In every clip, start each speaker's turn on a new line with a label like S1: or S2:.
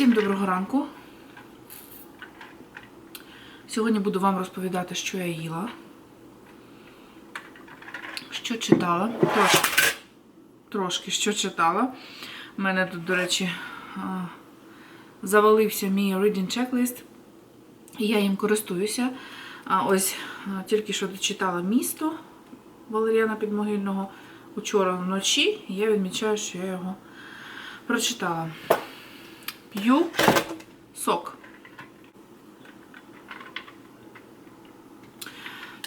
S1: Всім доброго ранку. Сьогодні буду вам розповідати, що я їла, що читала. Трошки, трошки що читала. У мене тут, до речі, завалився мій reading checklist. І я їм користуюся. Ось тільки що дочитала місто Валеріана Підмогильного учора вночі. І я відмічаю, що я його прочитала. П'ю сок.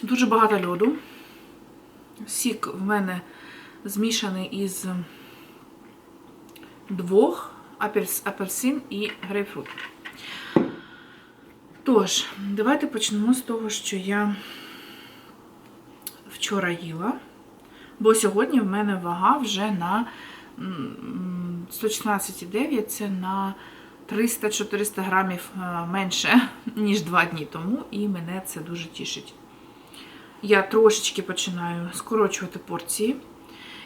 S1: Дуже багато льоду. Сік в мене змішаний із двох апельс- апельсин і грейпфрут. Тож, давайте почнемо з того, що я вчора їла. Бо сьогодні в мене вага вже на 116,9 це на 300-400 грамів е, менше, ніж 2 дні тому, і мене це дуже тішить. Я трошечки починаю скорочувати порції.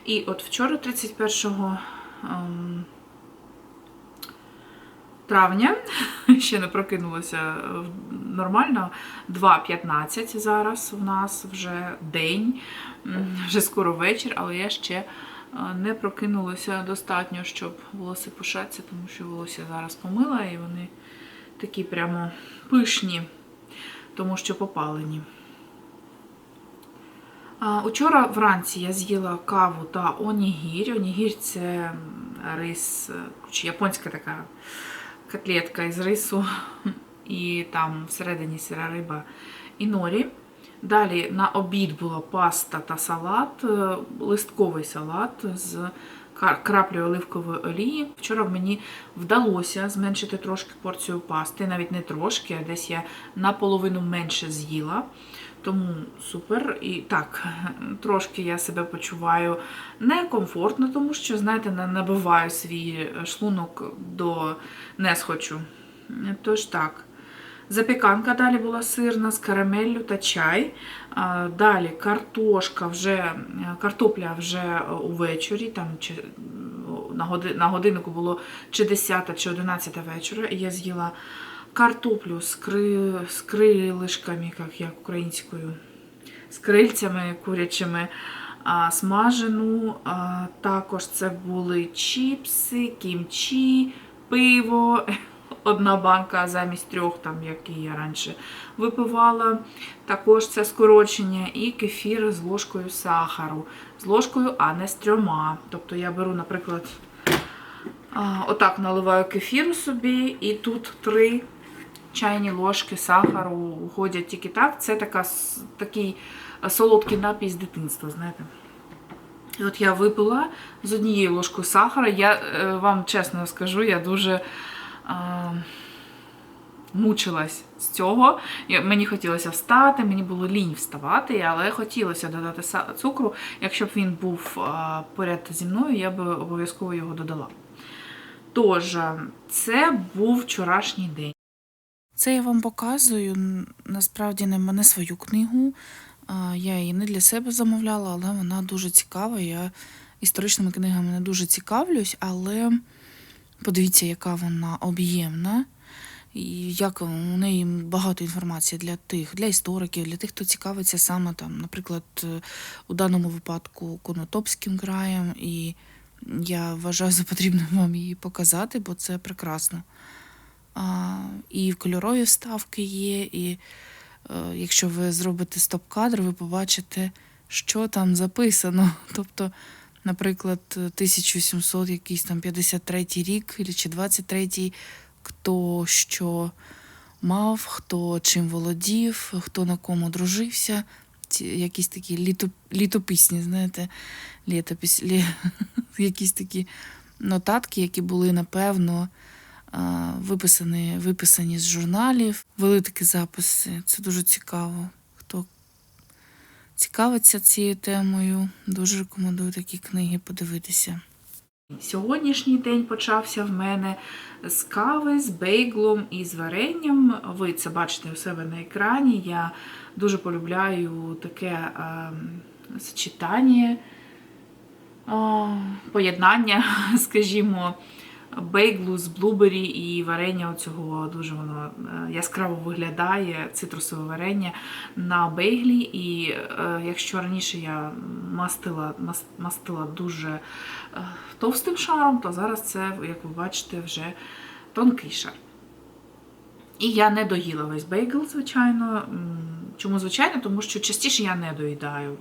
S1: І от вчора, 31 ем, травня, ще не прокинулася е, нормально, 2.15 зараз у нас вже день, вже скоро вечір, але я ще не прокинулася достатньо, щоб волоси пушатися, тому що волосся зараз помила і вони такі прямо пишні, тому що попалені. Учора вранці я з'їла каву та онігір. Онігір це рис, чи японська така котлетка із рису, і там всередині сира риба і норі. Далі на обід була паста та салат, е, листковий салат з краплею оливкової олії. Вчора мені вдалося зменшити трошки порцію пасти, навіть не трошки, а десь я наполовину менше з'їла. Тому супер. І так, трошки я себе почуваю некомфортно, тому що, знаєте, на- набиваю свій шлунок до несхочу. Тож так. Запіканка далі була сирна з карамеллю та чай. Далі картошка вже, е, картопля вже увечері, там чи, на, годи, на годиннику було чи 10 чи 11 вечора. І я з'їла картоплю з, кри, з крилишками, як, як українською, з крильцями курячими, смажену. Також це були чіпси, кімчі, пиво. Одна банка замість трьох, там, які я раніше випивала. Також це скорочення і кефір з ложкою сахару. З ложкою, а не з трьома. Тобто я беру, наприклад, отак наливаю кефіру собі, і тут три чайні ложки сахару входять тільки так. Це така, такий е, солодкий напій з дитинства, знаєте. І от я випила з однією ложкою сахара. Я е, вам чесно скажу, я дуже мучилась з цього. Мені хотілося встати, мені було лінь вставати, але хотілося додати цукру. Якщо б він був поряд зі мною, я б обов'язково його додала. Тож, це був вчорашній день. Це я вам показую насправді не свою книгу. Я її не для себе замовляла, але вона дуже цікава. Я історичними книгами не дуже цікавлюсь, але подивіться, яка вона об'ємна. І як у неї багато інформації для тих, для істориків, для тих, хто цікавиться саме там, наприклад, е, у даному випадку Конотопським краєм. І я вважаю за потрібне вам її показати, бо це прекрасно. А, і кольорові вставки є, і е, якщо ви зробите стоп-кадр, ви побачите, що там записано. Тобто, наприклад, 1700 якийсь там 53 рік чи 23, хто що мав, хто чим володів, хто на кому дружився. Ці якісь такі літо, літописні, знаєте, літопис, лі, якісь такі нотатки, які були, напевно, виписані, виписані з журналів. Вели такі записи. Це дуже цікаво. Цікавиться цією темою, дуже рекомендую такі книги подивитися. Сьогоднішній день почався в мене з кави, з бейглом і з варенням. Ви це бачите у себе на екрані. Я дуже полюбляю таке е, сочетання, е, поєднання, скажімо, бейглу з блубері і варення оцього дуже воно е, яскраво виглядає, цитрусове варення на бейглі. І е, якщо раніше я мастила, мас- мастила дуже е, товстим шаром, то зараз це, як ви бачите, вже тонкий шар. І я не доїла весь бейгл, звичайно. Чому звичайно? Тому що частіше я не доїдаю.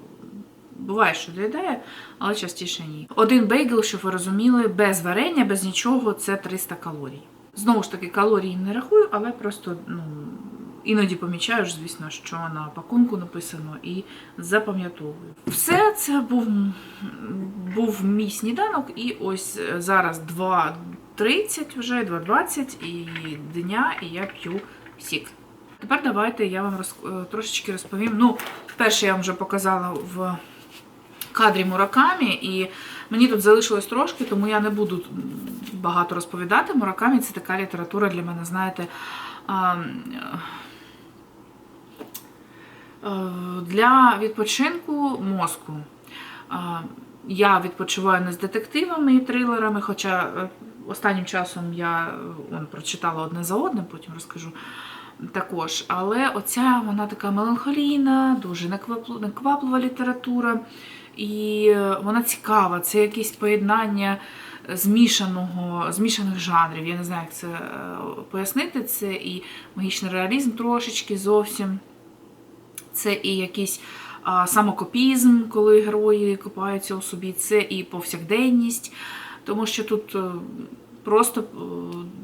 S1: Буває, що доїдає, але частіше ні. Один бейгл, щоб ви розуміли, без варення, без нічого, це 300 калорій. Знову ж таки, калорії не рахую, але просто ну, іноді помічаю, звісно, що на пакунку написано і запам'ятовую. Все це був, був мій сніданок, і ось е, зараз 2.30 вже, 2.20 і дня, і я п'ю сік. Тепер давайте я вам роз, е, трошечки розповім. Ну, перше я вам вже показала в кадрі Муракамі, і мені тут залишилось трошки, тому я не буду багато розповідати. Муракамі це така література для мене, знаєте. е, Для відпочинку мозку. Я відпочиваю не з детективами і трилерами, хоча е, останнім часом я е, он, прочитала одне за одним, потім розкажу також. Але оця вона така меланхолійна, дуже некваплива література. І е, вона цікава. Це якесь поєднання змішаного, змішаних жанрів. Я не знаю, як це е, пояснити. Це і магічний реалізм трошечки зовсім. Це і якийсь самокопізм, коли герої копаються у собі, це і повсякденність, тому що тут е, просто е,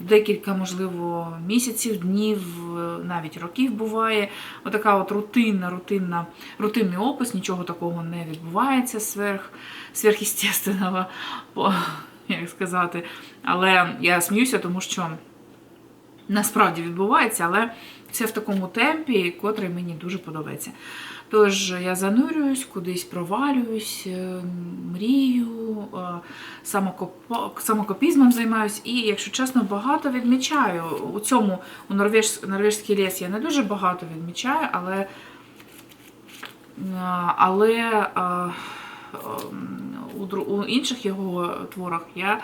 S1: декілька, можливо, місяців, днів, е, навіть років буває. Отака от рутинна, рутинна, рутинний опис, нічого такого не відбувається сверх, сверхістественного, як сказати. Але я сміюся, тому що насправді відбувається, але це в такому темпі, котрий мені дуже подобається. Тож я занурююсь, кудись провалююсь, е, мрію, е, самокопізмом займаюсь. І, якщо чесно, багато відмічаю. У цьому у норвеж, норвежський ліс я не дуже багато відмічаю, але, е, але у інших його творах я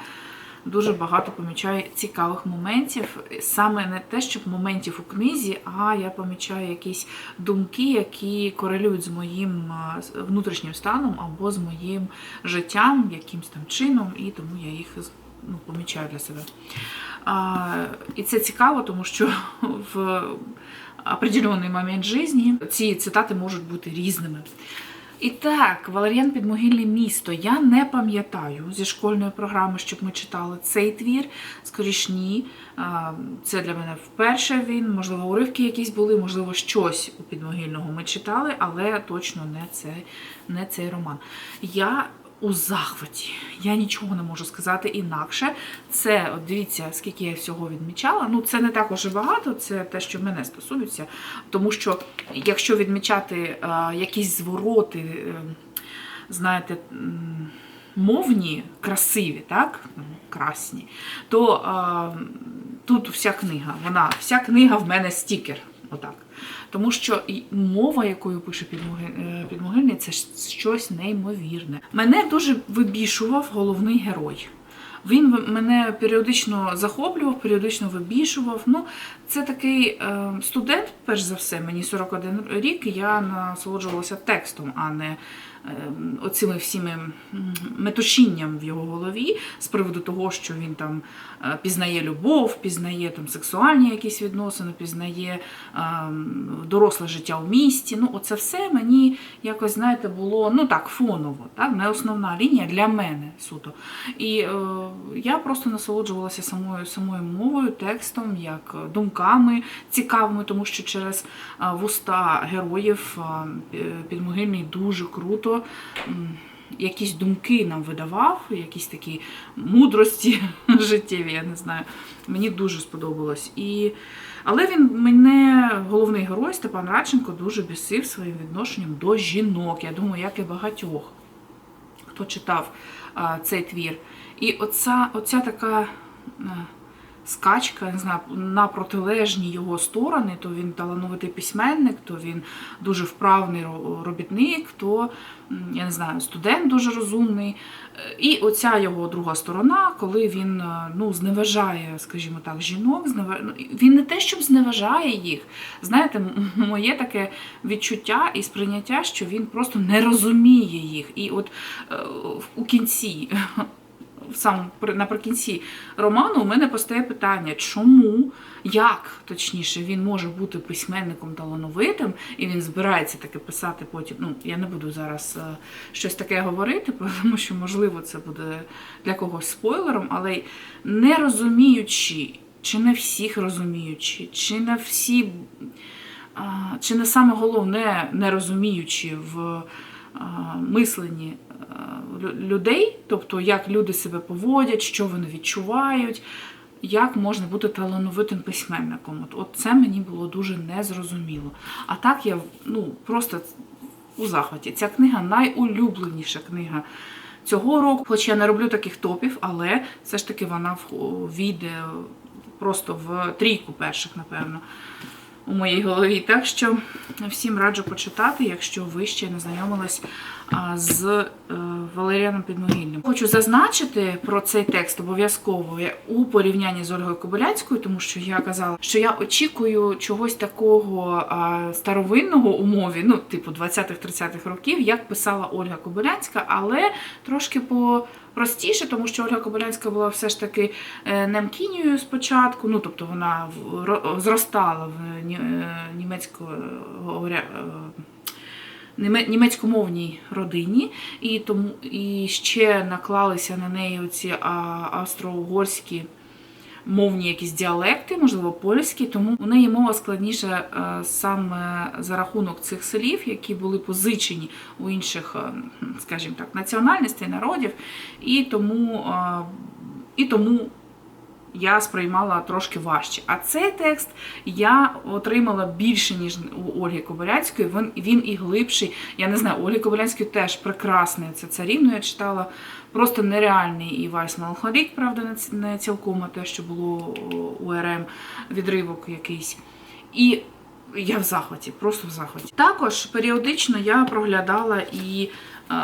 S1: дуже багато помічаю цікавих моментів. Саме не те, щоб моментів у книзі, а я помічаю якісь думки, які корелюють з моїм внутрішнім станом або з моїм життям, якимсь там чином, і тому я їх ну, помічаю для себе. А, і це цікаво, тому що в определенний момент житті ці цитати можуть бути різними. І так, Валеріан Підмогильне місто. Я не пам'ятаю зі школьної програми, щоб ми читали цей твір. Скоріш ні. Це для мене вперше він. Можливо, уривки якісь були, можливо, щось у підмогильного ми читали, але точно не цей, не цей роман. Я у захваті. Я нічого не можу сказати інакше. Це, от дивіться, скільки я всього відмічала. Ну, це не так уже багато, це те, що мене стосується. Тому що, якщо відмічати е, якісь звороти, е, знаєте, мовні, красиві, так? Ну, красні, то е, тут вся книга. Вона, вся книга в мене стікер. Отак. Тому що мова, якою пише е, підмогильний, це щось неймовірне. Мене дуже вибішував головний герой. Він мене періодично захоплював, періодично вибішував. Ну, це такий е, студент, перш за все, мені 41 рік, я насолоджувалася текстом, а не е, оцими всіми метушінням в його голові з приводу того, що він там е, пізнає любов, пізнає там сексуальні якісь відносини, пізнає е, доросле життя в місті. Ну, оце все мені якось, знаєте, було ну так, фоново, так, не основна лінія для мене суто. І е, я просто насолоджувалася самою самою мовою, текстом, як думками цікавими, тому що через е, вуста героїв е, підмогильний дуже круто. Якісь думки нам видавав, якісь такі мудрості життєві, я не знаю. Мені дуже сподобалось. І... Але він мене, головний герой Степан Радченко, дуже бісив своїм відношенням до жінок. Я думаю, як і багатьох, хто читав а, цей твір. І оця, оця така скачка, не знаю, на протилежні його сторони, то він талановитий письменник, то він дуже вправний ро- робітник, то я не знаю, студент дуже розумний. Е, І оця його друга сторона, коли він е, ну, зневажає, скажімо так, жінок, знева... ну, він не те, щоб зневажає їх. Знаєте, моє таке відчуття і сприйняття, що він просто не розуміє їх. І от е, у кінці, самому наприкінці роману, у мене постає питання, чому, як точніше, він може бути письменником талановитим, і він збирається таке писати потім. Ну, я не буду зараз е, щось таке говорити, тому що, можливо, це буде для когось спойлером, але не розуміючи, чи не всіх розуміючи, чи не всі, чи не саме головне, не розуміючи в мисленні людей, тобто як люди себе поводять, що вони відчувають, як можна бути талановитим письменником. От, от це мені було дуже незрозуміло. А так я ну, просто у захваті. Ця книга найулюбленіша книга цього року. Хоч я не роблю таких топів, але все ж таки вона війде просто в трійку перших, напевно, у моїй голові. Так що всім раджу почитати, якщо ви ще не знайомились з е, Валеріаном Підмогильним. Хочу зазначити про цей текст обов'язково у порівнянні з Ольгою Кобилянською, тому що я казала, що я очікую чогось такого старовинного у мові, ну, типу 20-30-х років, як писала Ольга Кобилянська, але трошки по. Простіше, тому що Ольга Кобилянська була все ж таки е, спочатку, ну тобто вона зростала в е, німецько е, німецькомовній родині, і тому і ще наклалися на неї оці австро-угорські мовні якісь діалекти, можливо, польські, тому у неї мова складніша е, саме за рахунок цих слів, які були позичені у інших, е, скажімо так, національностей, народів, і тому, е, і тому я сприймала трошки важче. А цей текст я отримала більше, ніж у Ольги Кобиляцької. Він, він і глибший. Я не знаю, Ольги Кобиляцької теж прекрасний. Це царівну я читала. Просто нереальний і вальс Меланхолік, правда, не цілком а те, що було у РМ, відривок якийсь. І я в захваті, просто в захваті. Також періодично я проглядала і е,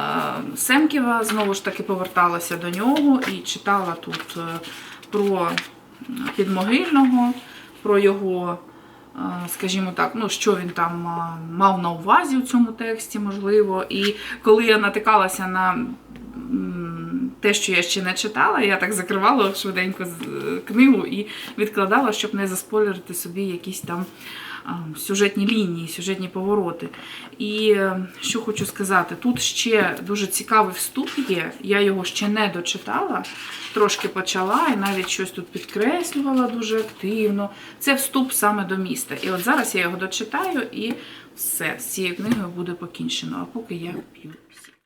S1: Семківа, знову ж таки поверталася до нього і читала тут е, про підмогильного, про його, е, скажімо так, ну що він там е, мав на увазі у цьому тексті, можливо. І коли я натикалася на те, що я ще не читала, я так закривала швиденько е, книгу і відкладала, щоб не заспойлерити собі якісь там сюжетні лінії, сюжетні повороти. І е, що хочу сказати, тут ще дуже цікавий вступ є. Я його ще не дочитала, трошки почала і навіть щось тут підкреслювала дуже активно. Це вступ саме до міста. І от зараз я його дочитаю і все, з цією книгою буде покінчено. А поки я п'ю.